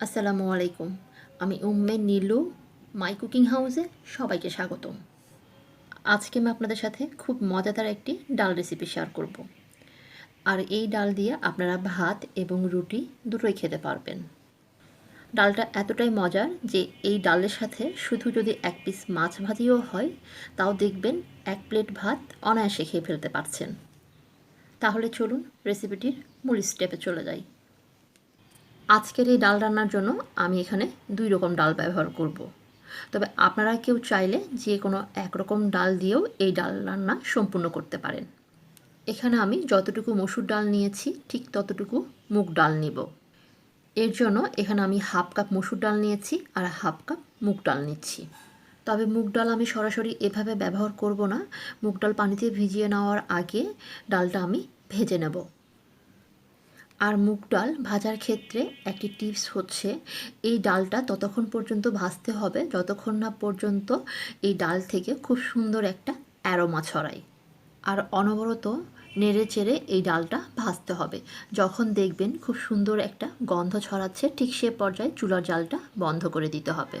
আসসালামু আলাইকুম। আমি উম্মে নীলু, মাই কুকিং হাউসে সবাইকে স্বাগতম। আজকে আমি আপনাদের সাথে খুব মজাদার একটি ডাল রেসিপি শেয়ার করব। আর এই ডাল দিয়ে আপনারা ভাত এবং রুটি দুটোই খেতে পারবেন। ডালটা এতটাই মজার যে এই ডালের সাথে শুধু যদি এক পিস মাছ ভাজিও হয়, তাও দেখবেন এক প্লেট ভাত অনায়াসে খেয়ে ফেলতে পারছেন। তাহলে চলুন রেসিপিটির মূল স্টেপে চলে যাই। আজকের এই ডাল রান্নার জন্য আমি এখানে দুই রকম ডাল ব্যবহার করব। তবে আপনারা কেউ চাইলে যে কোনো একরকম ডাল দিয়েও এই ডাল রান্না সম্পূর্ণ করতে পারেন। এখানে আমি যতটুকু মসুর ডাল নিয়েছি, ঠিক ততটুকু মুগ ডাল নিব। এর জন্য এখানে আমি হাফ কাপ মসুর ডাল নিয়েছি আর হাফ কাপ মুগ ডাল নিচ্ছি। তবে মুগ ডাল আমি সরাসরি এভাবে ব্যবহার করব না। মুগ ডাল পানিতে ভিজিয়ে নেওয়ার আগে ডালটা আমি ভেজে নেব। আর মুগ ডাল ভাজার ক্ষেত্রে একটি টিপস হচ্ছে, এই ডালটা ততক্ষণ পর্যন্ত ভাজতে হবে, যতক্ষণ না পর্যন্ত এই ডাল থেকে খুব সুন্দর একটা অ্যারোমা ছড়ায়। আর অনবরত নেড়ে চেড়ে এই ডালটা ভাজতে হবে। যখন দেখবেন খুব সুন্দর একটা গন্ধ ছড়াচ্ছে, ঠিক সে পর্যায়ে চুলার জালটা বন্ধ করে দিতে হবে।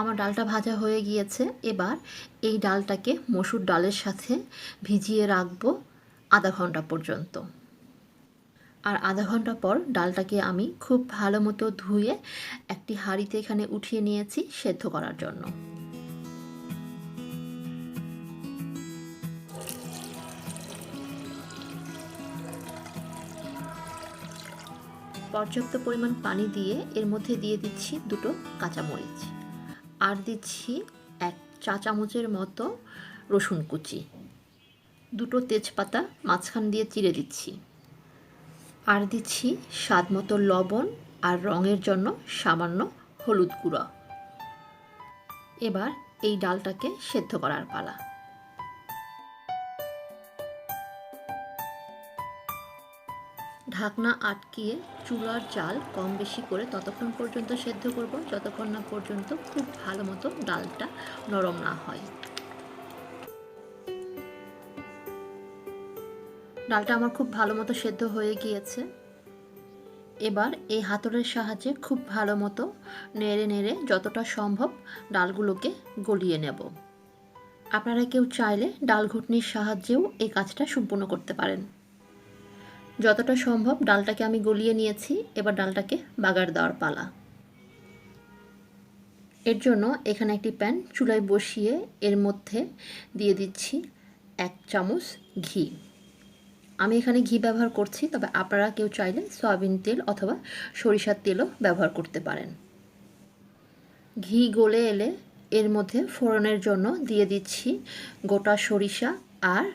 আমার ডালটা ভাজা হয়ে গিয়েছে, এবার এই ডালটাকে মসুর ডালের সাথে ভিজিয়ে রাখব আধা ঘণ্টা পর্যন্ত। আর আধা ঘণ্টা পর ডালটাকে আমি খুব ভালো মতো ধুয়ে একটি হাঁড়িতে এখানে উঠিয়ে নিয়েছি সেদ্ধ করার জন্য। পর্যাপ্ত পরিমাণ পানি দিয়ে এর মধ্যে দিয়ে দিচ্ছি দুটো কাঁচামরিচ। আর দিচ্ছি এক চা চামচের মতো রসুন কুচি। দুটো তেজপাতা মাঝখান দিয়ে চিড়ে দিচ্ছি। আর দিচ্ছি স্বাদ মতো লবণ আর রঙের জন্য সামান্য হলুদ গুঁড়ো। এবার এই ডালটাকে সেদ্ধ করার পালা। ঢাকনা আটকিয়ে চুলার জাল কম বেশি করে ততক্ষণ পর্যন্ত সেদ্ধ করব, যতক্ষণ না পর্যন্ত খুব ভালো মতো ডালটা নরম না হয়। ডালটা আমার খুব ভালো মতো সেদ্ধ হয়ে গিয়েছে। এবার এই হাতলের সাহায্যে খুব ভালো মতো নেড়ে নেড়ে যতটা সম্ভব ডালগুলোকে গলিয়ে নেব। আপনারা কেউ চাইলে ডাল ঘুটনির সাহায্যেও এই কাজটা সম্পূর্ণ করতে পারেন। যতটা সম্ভব ডালটাকে আমি গলিয়ে নিয়েছি, এবার ডালটাকে বাগার দেওয়ার পালা। এর জন্য এখানে একটি প্যান চুলায় বসিয়ে এর মধ্যে দিয়ে দিচ্ছি এক চামচ ঘি। আমি এখানে ঘি ব্যবহার করছি, তবে আপনারা কেউ চাইলে সয়াবিন তেল অথবা সরিষার তেলও ব্যবহার করতে পারেন। ঘি গলে এলে এর মধ্যে ফোড়নের জন্য দিয়ে দিচ্ছি গোটা সরিষা আর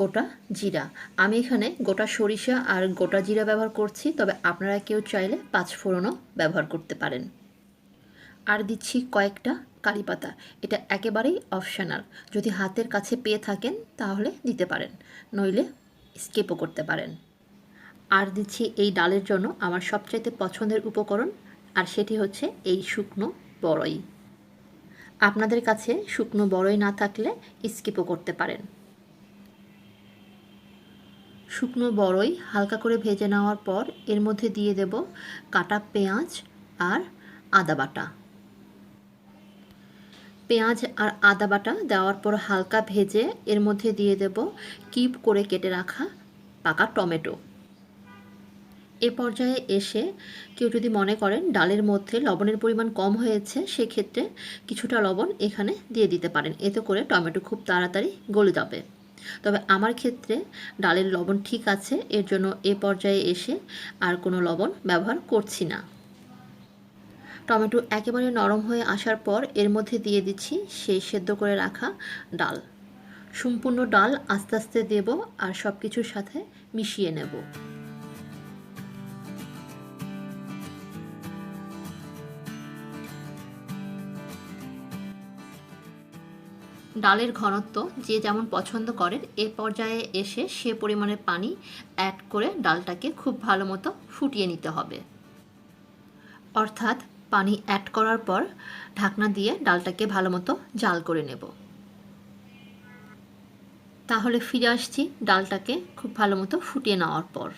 গোটা জিরা। আমি এখানে গোটা সরিষা আর গোটা জিরা ব্যবহার করছি, তবে আপনারা কেউ চাইলে পাঁচ ফোড়নও ব্যবহার করতে পারেন। আর দিচ্ছি কয়েকটা কারি পাতা, এটা একেবারেই অপশনাল। যদি হাতের কাছে পেয়ে থাকেন, তাহলে দিতে পারেন। নইলে স্কিপও করতে পারেন। আর দিচ্ছি এই ডালের জন্য আমার সবচাইতে পছন্দের উপকরণ, আর সেটি হচ্ছে এই শুকনো বড়ই। আপনাদের কাছে শুকনো বড়ই না থাকলে স্কিপও করতে পারেন। শুকনো বড়ই হালকা করে ভেজে নেওয়ার পর এর মধ্যে দিয়ে দেব কাটা পেঁয়াজ আর আদা বাটা। পেঁয়াজ আর আদা বাটা দেওয়ার পর হালকা ভেজে এর মধ্যে দিয়ে দেব কিপ করে কেটে রাখা পাকা টমেটো। এ পর্যায়ে এসে কেউ যদি মনে করেন ডালের মধ্যে লবণের পরিমাণ কম হয়েছে, সেক্ষেত্রে কিছুটা লবণ এখানে দিয়ে দিতে পারেন। এতে করে টমেটো খুব তাড়াতাড়ি গলে যাবে। তবে আমার ক্ষেত্রে ডালের লবণ ঠিক আছে, এর জন্য এ পর্যায়ে এসে আর কোনো লবণ ব্যবহার করছি না। টমেটো একেবারে নরম হয়ে আসার পর এর মধ্যে দিয়ে দিচ্ছি সেই সেদ্ধ করে রাখা ডাল। সম্পূর্ণ ডাল আস্তে আস্তে দেব আর সব কিছুর সাথে মিশিয়ে নেব। ডালের ঘনত্ব যে যেমন পছন্দ করেন, এ পর্যায়ে এসে সে পরিমাণে পানি অ্যাড করে ডালটাকে খুব ভালো মতো ফুটিয়ে নিতে হবে। অর্থাৎ পানি অ্যাড করার পর ঢাকনা দিয়ে ডালটাকে ভালো মতো জাল করে নেব। তাহলে ফিরে আসছি ডালটাকে খুব ভালো মতো ফুটিয়ে নেওয়ার পর।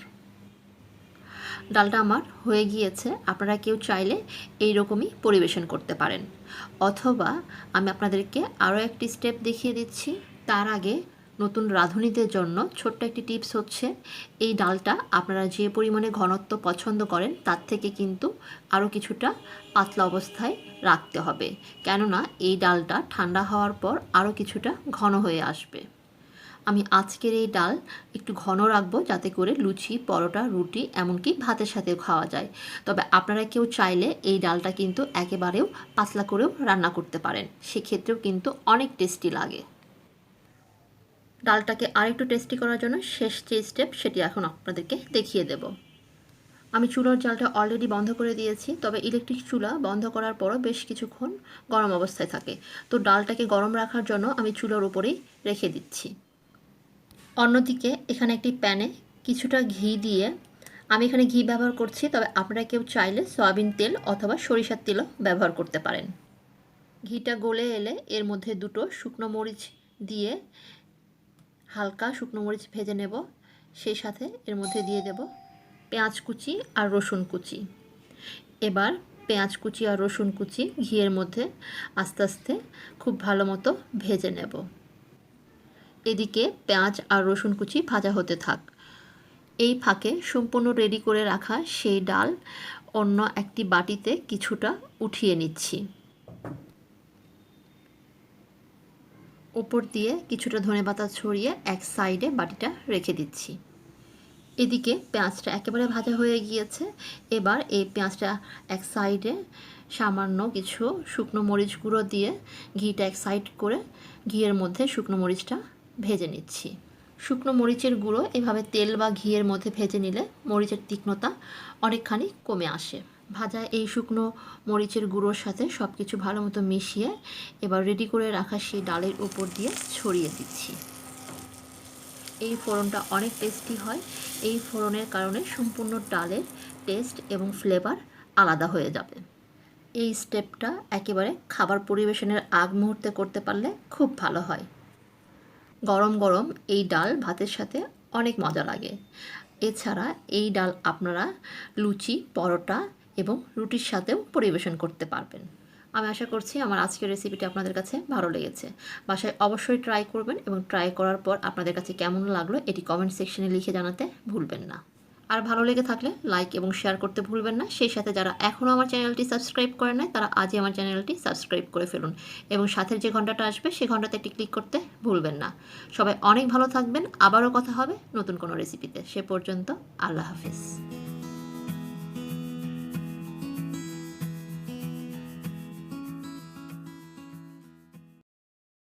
ডালটা আমার হয়ে গিয়েছে, আপনারা কেউ চাইলে এই রকমই পরিবেশন করতে পারেন। অথবা আমি আপনাদেরকে আরও একটি স্টেপ দেখিয়ে দিচ্ছি, তার আগে নতুন রাঁধুনিদের জন্য ছোট্ট একটি টিপস হচ্ছে, এই ডালটা আপনারা যে পরিমাণে ঘনত্ব পছন্দ করেন তার থেকে কিন্তু আরও কিছুটা পাতলা অবস্থায় রাখতে হবে। কেননা এই ডালটা ঠান্ডা হওয়ার পর আরও কিছুটা ঘন হয়ে আসবে। আমি আজকের এই ডাল একটু ঘন রাখব যাতে করে লুচি, পরোটা, রুটি এমনকি ভাতের সাথেও খাওয়া যায়। তবে আপনারা কেউ চাইলে এই ডালটা কিন্তু একেবারেও পাতলা করেও রান্না করতে পারেন। সেক্ষেত্রেও কিন্তু অনেক টেস্টি লাগে। ডালটাকে আরেকটু টেস্টি করার জন্য শেষ যে স্টেপ সেটি এখন আপনাদেরকে দেখিয়ে দেব। আমি চুলার জালটা অলরেডি বন্ধ করে দিয়েছি, তবে ইলেকট্রিক চুলা বন্ধ করার পরও বেশ কিছুক্ষণ গরম অবস্থায় থাকে। তো ডালটাকে গরম রাখার জন্য আমি চুলার উপরেই রেখে দিচ্ছি। অন্যদিকে এখানে একটি প্যানে কিছুটা ঘি দিয়ে আমি এখানে ঘি ব্যবহার করছি, তবে আপনারা কেউ চাইলে সয়াবিন তেল অথবা সরিষার তেলও ব্যবহার করতে পারেন। ঘিটা গলে এলে এর মধ্যে দুটো শুকনো মরিচ দিয়ে হালকা শুকনো মরিচ ভেজে নেব। সেই সাথে এর মধ্যে দিয়ে দেব পেঁয়াজ কুচি আর রসুন কুচি। এবার পেঁয়াজ কুচি আর রসুন কুচি ঘিয়ের মধ্যে আস্তে আস্তে খুব ভালো মতো ভেজে নেব। এদিকে পেঁয়াজ আর রসুন কুচি ভাজা হতে থাক। এই ফাঁকে সম্পূর্ণ রেডি করে রাখা সেই ডাল অন্য একটি বাটিতে কিছুটা উঠিয়ে নিচ্ছি। উপর দিয়ে কিছুটা ধনেপাতা ছড়িয়ে এক সাইডে বাটিটা রেখে দিচ্ছি। এদিকে পেঁয়াজটা একেবারে ভাজা হয়ে গিয়েছে। এবার এই পেঁয়াজটা এক সাইডে সামান্য কিছু শুকনো মরিচ গুঁড়ো দিয়ে ঘিটা এক সাইড করে ঘিয়ের মধ্যে শুকনো মরিচটা ভেজে নিচ্ছি। শুকনো মরিচের গুঁড়ো এভাবে তেল বা ঘিয়ের মধ্যে ভেজে নিলে মরিচের তীক্ষ্ণতা অনেকখানি কমে আসে। ভাজা এই শুকনো মরিচের গুঁড়োর সাথে সব কিছু ভালো মতো মিশিয়ে এবার রেডি করে রাখা সেই ডালের উপর দিয়ে ছড়িয়ে দিচ্ছি। এই ফোড়নটা অনেক টেস্টি হয়। এই ফোড়নের কারণে সম্পূর্ণ ডালের টেস্ট এবং ফ্লেভার আলাদা হয়ে যাবে। এই স্টেপটা একেবারে খাবার পরিবেশনের আগ মুহূর্তে করতে পারলে খুব ভালো হয়। গরম গরম এই ডাল ভাতের সাথে অনেক মজা লাগে। এছাড়া এই ডাল আপনারা লুচি, পরোটা এবং রুটির সাথেও পরিবেশন করতে পারবেন। আমি আশা করছি আমার আজকের রেসিপিটি আপনাদের কাছে ভালো লেগেছে। বাসায় অবশ্যই ট্রাই করবেন এবং ট্রাই করার পর আপনাদের কাছে কেমন লাগল এটি কমেন্ট সেকশনে লিখে জানাতে ভুলবেন না। আর ভালো লেগে থাকলে লাইক এবং শেয়ার করতে ভুলবেন না। সেই সাথে যারা এখনও আমার চ্যানেলটি সাবস্ক্রাইব করেন নাই, তারা আজই আমার চ্যানেলটি সাবস্ক্রাইব করে ফেলুন এবং সাথের যে ঘন্টাটা আসবে সেই ঘন্টাতে একটি ক্লিক করতে ভুলবেন না। সবাই অনেক ভালো থাকবেন। আবারও কথা হবে নতুন কোনো রেসিপিতে সে পর্যন্ত আল্লাহ হাফিজ।